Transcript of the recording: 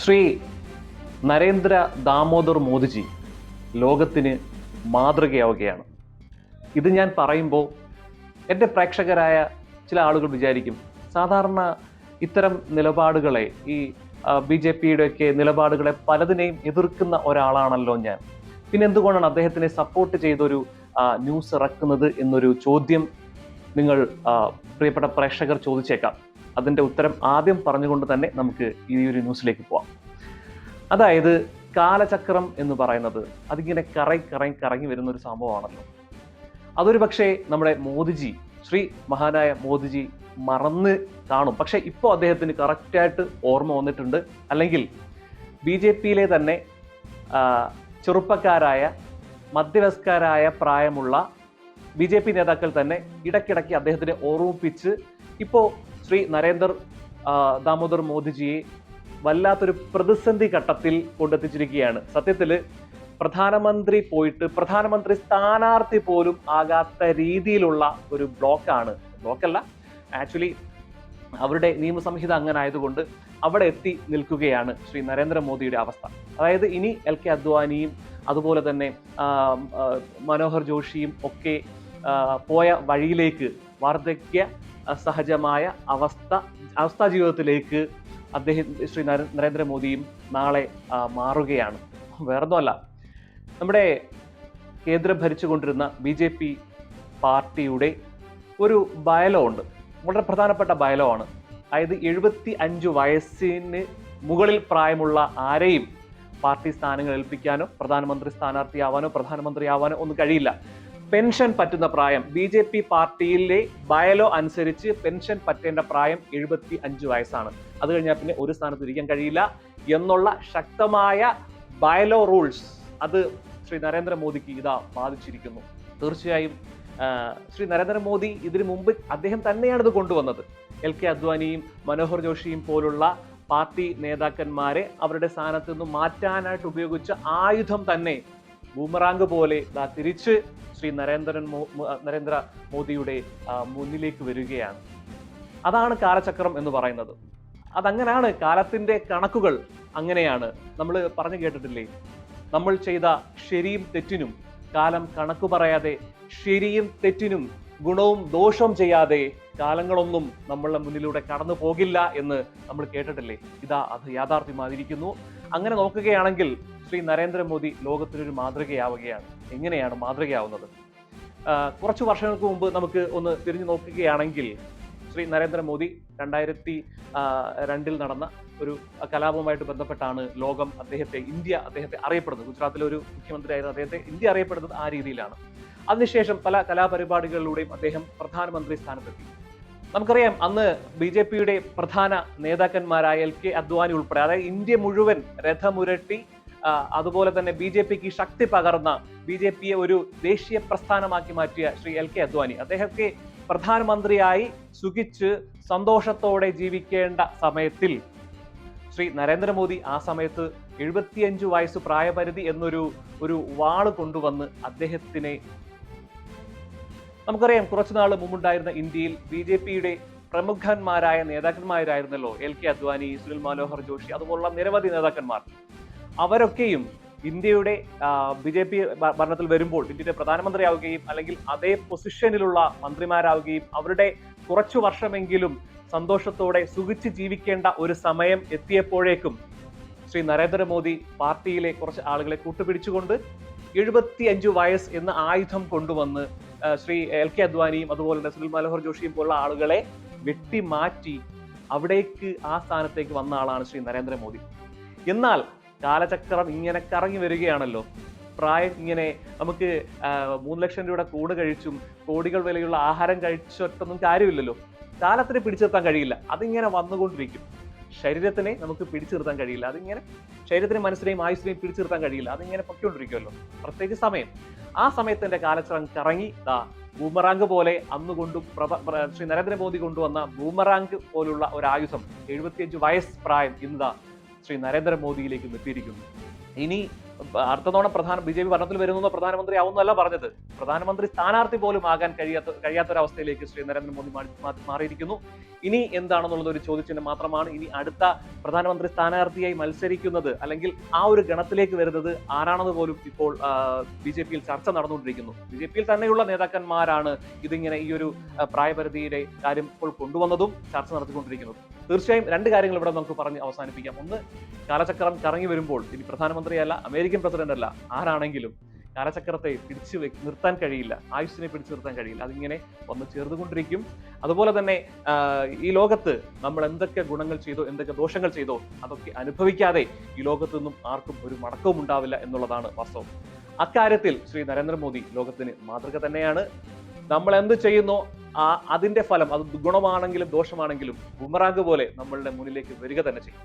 ശ്രീ നരേന്ദ്ര ദാമോദർ മോദിജി ലോകത്തിന് മാതൃകയാവുകയാണ്. ഇത് ഞാൻ പറയുമ്പോൾ എന്റെ പ്രേക്ഷകരായ ചില ആളുകൾ വിചാരിക്കും സാധാരണ ഇത്തരം നിലപാടുകളെ ഈ ബി ജെ പിയുടെ ഒക്കെ നിലപാടുകളെ പലതിനെയും എതിർക്കുന്ന ഒരാളാണല്ലോ ഞാൻ. പിന്നെ എന്തുകൊണ്ടാണ് അദ്ദേഹത്തിനെ സപ്പോർട്ട് ചെയ്തൊരു ന്യൂസ് ഇറക്കുന്നത് എന്നൊരു ചോദ്യം നിങ്ങൾ പ്രിയപ്പെട്ട പ്രേക്ഷകർ ചോദിച്ചേക്കാം. അതിന്റെ ഉത്തരം ആദ്യം പറഞ്ഞുകൊണ്ട് തന്നെ നമുക്ക് ഈ ഒരു ന്യൂസിലേക്ക് പോവാം. അതായത് കാലചക്രം എന്ന് പറയുന്നത് അതിങ്ങനെ കറങ്ങി കറങ്ങി കറങ്ങി വരുന്ന ഒരു സംഭവമാണല്ലോ. അതൊരു പക്ഷേ നമ്മുടെ മോദിജി ശ്രീ മഹാനായ മോദിജി മറന്ന് കാണും. പക്ഷെ ഇപ്പോൾ അദ്ദേഹത്തിന് കറക്റ്റായിട്ട് ഓർമ്മ വന്നിട്ടുണ്ട്. അല്ലെങ്കിൽ ബി ജെ പിയിലെ തന്നെ ചെറുപ്പക്കാരായ മധ്യവയസ്കരായ പ്രായമുള്ള ബി ജെ പി നേതാക്കൾ തന്നെ ഇടയ്ക്കിടയ്ക്ക് അദ്ദേഹത്തിനെ ഓർമ്മിപ്പിച്ച് ഇപ്പോൾ ശ്രീ നരേന്ദ്ര ദാമോദർ മോദിജിയെ വല്ലാത്തൊരു പ്രതിസന്ധി ഘട്ടത്തിൽ കൊണ്ടെത്തിച്ചിരിക്കുകയാണ്. സത്യത്തിൽ പ്രധാനമന്ത്രി പോയിട്ട് പ്രധാനമന്ത്രി സ്ഥാനാർത്ഥി പോലും ആകാത്ത രീതിയിലുള്ള ഒരു ബ്ലോക്കാണ്. ബ്ലോക്കല്ല ആക്ച്വലി അവരുടെ നിയമസംഹിത അങ്ങനെ ആയതുകൊണ്ട് അവിടെ എത്തി നിൽക്കുകയാണ് ശ്രീ നരേന്ദ്രമോദിയുടെ അവസ്ഥ. അതായത് ഇനി എൽ കെ അദ്വാനിയും അതുപോലെ തന്നെ മനോഹർ ജോഷിയും ഒക്കെ പോയ വഴിയിലേക്ക് വാർദ്ധക്യ സഹജമായ അവസ്ഥ അവസ്ഥ ജീവിതത്തിലേക്ക് അദ്ദേഹം ശ്രീ നര- നരേന്ദ്രമോദിയും നാളെ മാറുകയാണ്. വേറൊന്നുമല്ല നമ്മുടെ കേന്ദ്രം ഭരിച്ചുകൊണ്ടിരുന്ന ബി ജെ പി പാർട്ടിയുടെ ഒരു ബയലോ ഉണ്ട് വളരെ പ്രധാനപ്പെട്ട ബയലോ ആണ് അതായത് എഴുപത്തി അഞ്ച് വയസ്സിന് മുകളിൽ പ്രായമുള്ള ആരെയും പാർട്ടി സ്ഥാനങ്ങൾ ഏൽപ്പിക്കാനോ പ്രധാനമന്ത്രി സ്ഥാനാർത്ഥിയാവാനോ പ്രധാനമന്ത്രിയാവാനോ ഒന്നും കഴിയില്ല. പെൻഷൻ പറ്റുന്ന പ്രായം. ബി ജെ പി പാർട്ടിയിലെ ബയലോ അനുസരിച്ച് പെൻഷൻ പറ്റേണ്ട പ്രായം എഴുപത്തി അഞ്ച് വയസ്സാണ്. അത് കഴിഞ്ഞാൽ പിന്നെ ഒരു സ്ഥാനത്ത് ഇരിക്കാൻ കഴിയില്ല എന്നുള്ള ശക്തമായ ബയലോ റൂൾസ് അത് ശ്രീ നരേന്ദ്രമോദിക്ക് ഇതാ ബാധിച്ചിരിക്കുന്നു. തീർച്ചയായും ശ്രീ നരേന്ദ്രമോദി ഇതിനു മുമ്പ് അദ്ദേഹം തന്നെയാണ് ഇത് കൊണ്ടുവന്നത്. എൽ കെ അദ്വാനിയും മനോഹർ ജോഷിയും പോലുള്ള പാർട്ടി നേതാക്കന്മാരെ അവരുടെ സ്ഥാനത്ത് നിന്ന് മാറ്റാനായിട്ട് ഉപയോഗിച്ച ആയുധം തന്നെ ബൂമറാങ്ക് പോലെ ദാ തിരിച്ച് ശ്രീ നരേന്ദ്രൻ നരേന്ദ്ര മോദിയുടെ മുന്നിലേക്ക് വരികയാണ്. അതാണ് കാലചക്രം എന്ന് പറയുന്നത്. അതങ്ങനാണ് കാലത്തിന്റെ കണക്കുകൾ അങ്ങനെയാണ്. നമ്മൾ പറഞ്ഞു കേട്ടിട്ടില്ലേ? നമ്മൾ ചെയ്ത ശരിയും തെറ്റിനും കാലം കണക്കു പറയാതെ ശരിയും തെറ്റിനും ഗുണവും ദോഷവും ചെയ്യാതെ കാലങ്ങളൊന്നും നമ്മളുടെ മുന്നിലൂടെ കടന്നു പോകില്ല എന്ന് നമ്മൾ കേട്ടിട്ടില്ലേ? ഇതാ അത് യാഥാർത്ഥ്യമായിരിക്കുന്നു. അങ്ങനെ നോക്കുകയാണെങ്കിൽ ശ്രീ നരേന്ദ്രമോദി ലോകത്തിനൊരു മാതൃകയാവുകയാണ്. എങ്ങനെയാണ് മാതൃകയാവുന്നത്? കുറച്ച് വർഷങ്ങൾക്ക് മുമ്പ് നമുക്ക് ഒന്ന് തിരിഞ്ഞു നോക്കുകയാണെങ്കിൽ ശ്രീ നരേന്ദ്രമോദി രണ്ടായിരത്തി രണ്ടിൽ നടന്ന ഒരു കലാപവുമായിട്ട് ബന്ധപ്പെട്ടാണ് ലോകം അദ്ദേഹത്തെ ഇന്ത്യ അദ്ദേഹത്തെ അറിയപ്പെടുന്നത്. ഗുജറാത്തിലെ ഒരു മുഖ്യമന്ത്രിയായിരുന്ന അദ്ദേഹത്തെ ഇന്ത്യ അറിയപ്പെടുന്നത് ആ രീതിയിലാണ്. അതിനുശേഷം പല കലാപരിപാടികളിലൂടെയും അദ്ദേഹം പ്രധാനമന്ത്രി സ്ഥാനത്തെത്തി. നമുക്കറിയാം അന്ന് ബി ജെ പിയുടെ പ്രധാന നേതാക്കന്മാരായ എൽ കെ അദ്വാനി ഉൾപ്പെടെ അതായത് ഇന്ത്യ മുഴുവൻ രഥമുരട്ടി അതുപോലെ തന്നെ ബി ജെ പിക്ക് ശക്തി പകർന്ന ബി ജെ പിയെ ഒരു ദേശീയ പ്രസ്ഥാനമാക്കി മാറ്റിയ ശ്രീ എൽ കെ അദ്വാനി. അദ്ദേഹത്തെ പ്രധാനമന്ത്രിയായി സുഖിച്ച് സന്തോഷത്തോടെ ജീവിക്കേണ്ട സമയത്തിൽ ശ്രീ നരേന്ദ്രമോദി ആ സമയത്ത് എഴുപത്തിയഞ്ചു വയസ്സ് പ്രായപരിധി എന്നൊരു ഒരു വാൾ കൊണ്ടുവന്ന് അദ്ദേഹത്തിനെ നമുക്കറിയാം കുറച്ചു നാൾ മുമ്പുണ്ടായിരുന്ന ഇന്ത്യയിൽ ബി ജെ പിയുടെ പ്രമുഖന്മാരായ നേതാക്കന്മാരായിരുന്നല്ലോ എൽ കെ അദ്വാനി സുനിൽ മനോഹർ ജോഷി അതുപോലുള്ള നിരവധി നേതാക്കന്മാർ. അവരൊക്കെയും ഇന്ത്യയുടെ ബി ജെ പി ഭരണത്തിൽ വരുമ്പോൾ ഇന്ത്യയുടെ പ്രധാനമന്ത്രിയാവുകയും അല്ലെങ്കിൽ അതേ പൊസിഷനിലുള്ള മന്ത്രിമാരാവുകയും അവരുടെ കുറച്ചു വർഷമെങ്കിലും സന്തോഷത്തോടെ സുഖിച്ച് ജീവിക്കേണ്ട ഒരു സമയം എത്തിയപ്പോഴേക്കും ശ്രീ നരേന്ദ്രമോദി പാർട്ടിയിലെ കുറച്ച് ആളുകളെ കൂട്ടുപിടിച്ചുകൊണ്ട് എഴുപത്തി അഞ്ചു വയസ്സ് എന്ന ആയുധം കൊണ്ടുവന്ന് ശ്രീ എൽ കെ അദ്വാനിയും അതുപോലെ തന്നെ സുനിൽ മനോഹർ ജോഷിയും പോലുള്ള ആളുകളെ വെട്ടിമാറ്റി അവിടേക്ക് ആ സ്ഥാനത്തേക്ക് വന്ന ആളാണ് ശ്രീ നരേന്ദ്രമോദി. എന്നാൽ കാലചക്രം ഇങ്ങനെ കറങ്ങി വരികയാണല്ലോ. പ്രായം ഇങ്ങനെ നമുക്ക് മൂന്ന് ലക്ഷം രൂപയുടെ കൂട് കഴിച്ചും കോടികൾ വിലയുള്ള ആഹാരം കഴിച്ചിട്ടൊന്നും കാര്യമില്ലല്ലോ. കാലത്തിന് പിടിച്ചു നിർത്താൻ കഴിയില്ല. അതിങ്ങനെ വന്നുകൊണ്ടിരിക്കും. ശരീരത്തിനെ നമുക്ക് പിടിച്ചു നിർത്താൻ കഴിയില്ല. അതിങ്ങനെ ശരീരത്തിന് മനസ്സിനെയും ആയുസിനെയും പിടിച്ചു നിർത്താൻ കഴിയില്ല. അതിങ്ങനെ പൊക്കിക്കൊണ്ടിരിക്കുമല്ലോ പ്രത്യേകിച്ച് സമയം. ആ സമയത്തിന്റെ കാലച്ചറം കറങ്ങി ദാ ബൂമറാങ്ക് പോലെ അന്ന് കൊണ്ടു ശ്രീ നരേന്ദ്രമോദി കൊണ്ടുവന്ന ബൂമറാങ്ക് പോലുള്ള ഒരു ആയുധം എഴുപത്തിയഞ്ച് വയസ്സ് പ്രായം ഇന്ന് ശ്രീ നരേന്ദ്രമോദിയിലേക്ക് എത്തിയിരിക്കുന്നു. ഇനി അടുത്ത തവണ പ്രധാന ബി ജെ പി ഭരണത്തിൽ വരുന്ന പ്രധാനമന്ത്രി ആവുന്നല്ല പറഞ്ഞത്. പ്രധാനമന്ത്രി സ്ഥാനാർത്ഥി പോലും ആകാൻ കഴിയാത്ത കഴിയാത്തൊരവസ്ഥയിലേക്ക് ശ്രീ നരേന്ദ്രമോദി മാറിയിരിക്കുന്നു. ഇനി എന്താണെന്നുള്ളത് ഒരു ചോദ്യചിഹ്നം മാത്രമാണ്. ഇനി അടുത്ത പ്രധാനമന്ത്രി സ്ഥാനാർത്ഥിയായി മത്സരിക്കുന്നത് അല്ലെങ്കിൽ ആ ഒരു ഗണത്തിലേക്ക് വരുന്നത് ആരാണെന്ന് പോലും ഇപ്പോൾ ബി ജെ പിയിൽ ചർച്ച നടന്നുകൊണ്ടിരിക്കുന്നു. ബി ജെ പിയിൽ തന്നെയുള്ള നേതാക്കന്മാരാണ് ഇതിങ്ങനെ ഈ ഒരു പ്രായപരിധിയുടെ കാര്യം ഇപ്പോൾ കൊണ്ടുവന്നതും ചർച്ച നടത്തിക്കൊണ്ടിരിക്കുന്നതും. തീർച്ചയായും രണ്ട് കാര്യങ്ങൾ ഇവിടെ നമുക്ക് പറഞ്ഞ് അവസാനിപ്പിക്കാം. ഒന്ന് കാലചക്രം കറങ്ങി വരുമ്പോൾ ഇനി പ്രധാനമന്ത്രിയല്ല അമേരിക്കൻ പ്രസിഡന്റ് അല്ല ആരാണെങ്കിലും കാലചക്രത്തെ പിടിച്ചു നിർത്താൻ കഴിയില്ല ആയുസ്സിനെ പിടിച്ചു നിർത്താൻ കഴിയില്ല. അതിങ്ങനെ വന്ന് ചേർന്നുകൊണ്ടിരിക്കും. അതുപോലെ തന്നെ ഈ ലോകത്ത് നമ്മൾ എന്തൊക്കെ ഗുണങ്ങൾ ചെയ്തോ എന്തൊക്കെ ദോഷങ്ങൾ ചെയ്തോ അതൊക്കെ അനുഭവിക്കാതെ ഈ ലോകത്തു നിന്നും ആർക്കും ഒരു മടക്കവും ഉണ്ടാവില്ല എന്നുള്ളതാണ് വാസ്തവം. അക്കാര്യത്തിൽ ശ്രീ നരേന്ദ്രമോദി ലോകത്തിന് മാതൃക തന്നെയാണ്. നമ്മൾ എന്ത് ചെയ്യുന്നോ? ആ അതിന്റെ ഫലം അത് ഗുണമാണെങ്കിലും ദോഷമാണെങ്കിലും ബുമറാങ്ക് പോലെ നമ്മളുടെ മുന്നിലേക്ക് വരിക തന്നെ ചെയ്യും.